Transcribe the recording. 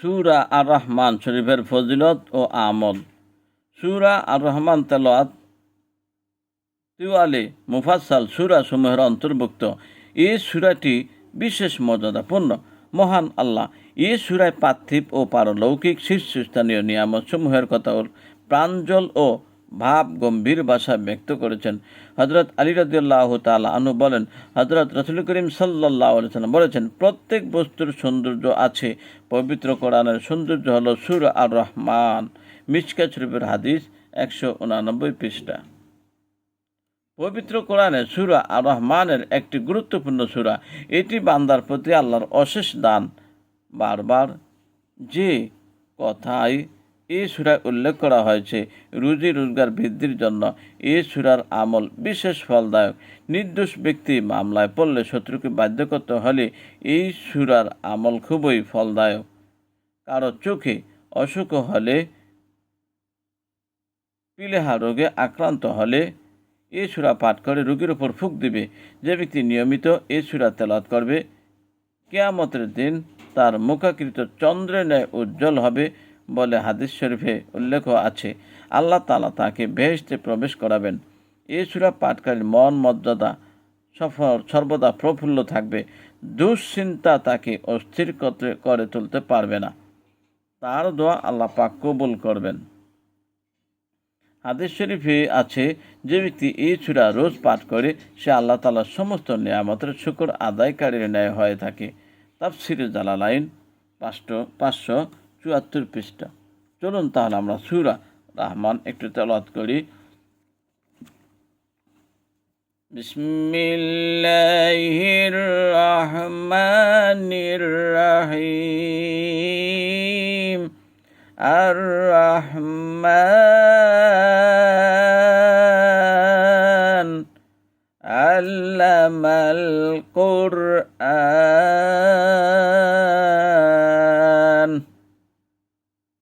সুরা আর রহমান শরীফের ফজিলত ও আমল। সুরা আর রহমান তেলাত তিওয়ালি মুফাসাল সুরা সমূহের অন্তর্ভুক্ত। এই সুরাটি বিশেষ মর্যাদাপূর্ণ। মহান আল্লাহ এই সুরায় পার্থিব ও পারলৌকিক শীর্ষস্থানীয় নিয়ামত সমূহের কথা প্রাঞ্জল ও ভাব গম্ভীর ভাষায় ব্যক্ত করেছেন। হজরত আলী রদুল্লাহ তালা আনু বলেন হজরত রসুল করিম সাল্লাহ সাল্লাম বলেছেন, প্রত্যেক বস্তুর সৌন্দর্য আছে। পবিত্র কোরআনের সৌন্দর্য হলো সুর আর রহমান মিসকা শরীফের হাদিস একশো উনানব্বই পৃষ্ঠা। পবিত্র কোরআনে সুরা আর রহমানের একটি গুরুত্বপূর্ণ সুরা, এটি বান্দার প্রতি আল্লাহর অশেষ দান। বারবার যে কথায় এই সুরায় উল্লেখ করা হয়েছে। রুজি রোজগার বৃদ্ধির জন্য এই সুরার আমল বিশেষ ফলদায়ক। নির্দোষ ব্যক্তি মামলায় পড়লে শত্রুকে বাধ্য করতে হলে এই সুরার আমল খুবই ফলদায়ক। কারও চোখে অসুখ হলে, পিলেহা রোগে আক্রান্ত হলে এ সুরা পাঠ করে রোগীর ওপর ফুক দিবে। যে ব্যক্তি নিয়মিত এ সুরা তেলাত করবে, কেয়ামতের দিন তার মুখাকৃত চন্দ্রের ন্যায় উজ্জ্বল হবে। বলে হাদিস শরীফে উল্লেখ আছে। আল্লাহ তালা তাকে বেহেশতে প্রবেশ করাবেন। এ সুরা পাঠকারীর মন মর্যাদা সফর সর্বদা প্রফুল্ল থাকবে। দুশ্চিন্তা তাকে অস্থির করে তুলতে পারবে না। তার দোয়া আল্লাহ পাক কবুল করবেন। হাদিস শরীফে আছে, যে ব্যক্তি এই চূড়া রোজ পাঠ করে, সে আল্লাহ তালার সমস্ত নিয়ামতের শুকর আদায়কারীর ন্যায় হয়ে থাকে। তাফসিরে জালালাইন পাঁচশো পাঁচশো চুয়াত্তর পৃষ্ঠা। চলুন তাহলে আমরা সুরা রহমান একটু তেলাত করি। বিসমিল্লাহির রহমানির রহিম আর রহমান আল্লামাল কুরআন।